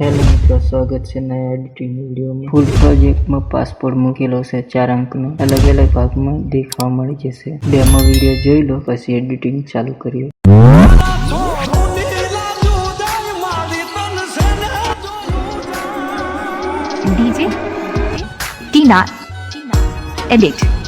Hello મિત્રો, સ્વાગત છે નયા એડિટિંગ વિડીયોમાં. ફૂલ પ્રોજેક્ટમાં પાસપોર્ટ મૂકેલો છે, ચાર અંકનો. અલગ અલગ ભાગમાં દેખાવા મળી જશે. ડેમો વીડિયો જોઈ લો, પછી એડિટિંગ ચાલુ કરીએ. DJ, Tina, edit.